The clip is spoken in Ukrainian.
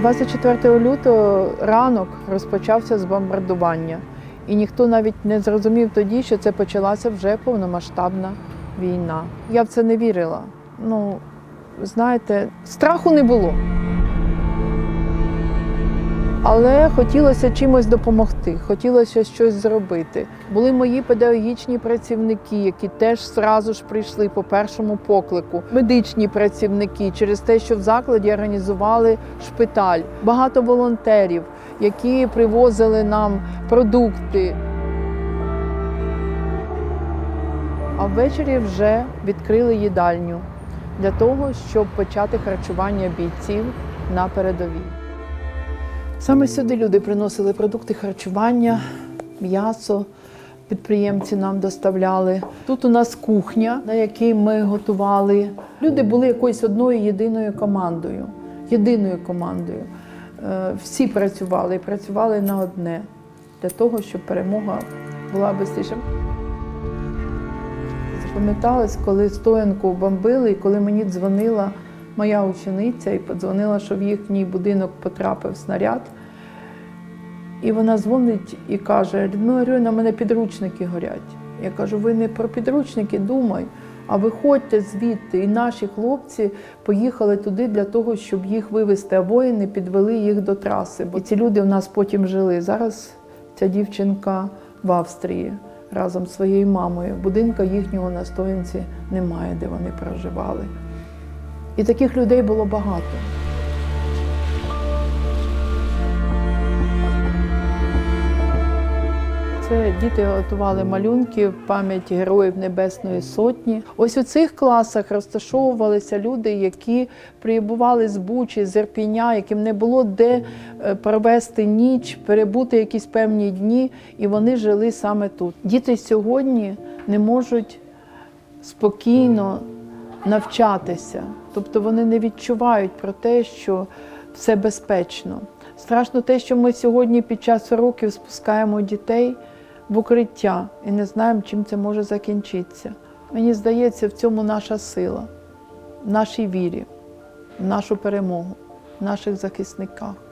24 лютого ранок розпочався з бомбардування, і ніхто навіть не зрозумів тоді, що це почалася вже повномасштабна війна. Я в це не вірила. Ну, знаєте, страху не було. Але хотілося чимось допомогти, хотілося щось зробити. Були мої педагогічні працівники, які теж зразу ж прийшли по першому поклику. Медичні працівники через те, що в закладі організували шпиталь. Багато волонтерів, які привозили нам продукти. А ввечері вже відкрили їдальню для того, щоб почати харчування бійців на передовій. Саме сюди люди приносили продукти харчування, м'ясо. Підприємці нам доставляли. Тут у нас кухня, на якій ми готували. Люди були якоюсь одною єдиною командою. Єдиною командою. Е, Всі працювали і працювали на одне для того, щоб перемога була швидше. Запам'яталось, коли стоянку бомбили, і коли мені дзвонила моя учениця і подзвонила, що в їхній будинок потрапив снаряд. І вона дзвонить і каже: Людмила Юрійовна, в мене підручники горять. Я кажу, ви не про підручники думай, а виходьте звідти. І наші хлопці поїхали туди для того, щоб їх вивезти, а воїни підвели їх до траси. Бо ці люди в нас потім жили. Зараз ця дівчинка в Австрії разом з своєю мамою. Будинка їхнього на стоянці немає, де вони проживали. І таких людей було багато. Це діти готували малюнки в пам'ять героїв Небесної Сотні. Ось у цих класах розташовувалися люди, які прибували з Бучі, з Ірпіня, яким не було де е, провести ніч, перебути якісь певні дні, і вони жили саме тут. Діти сьогодні не можуть спокійно навчатися, тобто вони не відчувають про те, що все безпечно. Страшно те, що ми сьогодні під час уроків спускаємо дітей в укриття і не знаємо, чим це може закінчитися. Мені здається, в цьому наша сила, в нашій вірі, в нашу перемогу, в наших захисниках.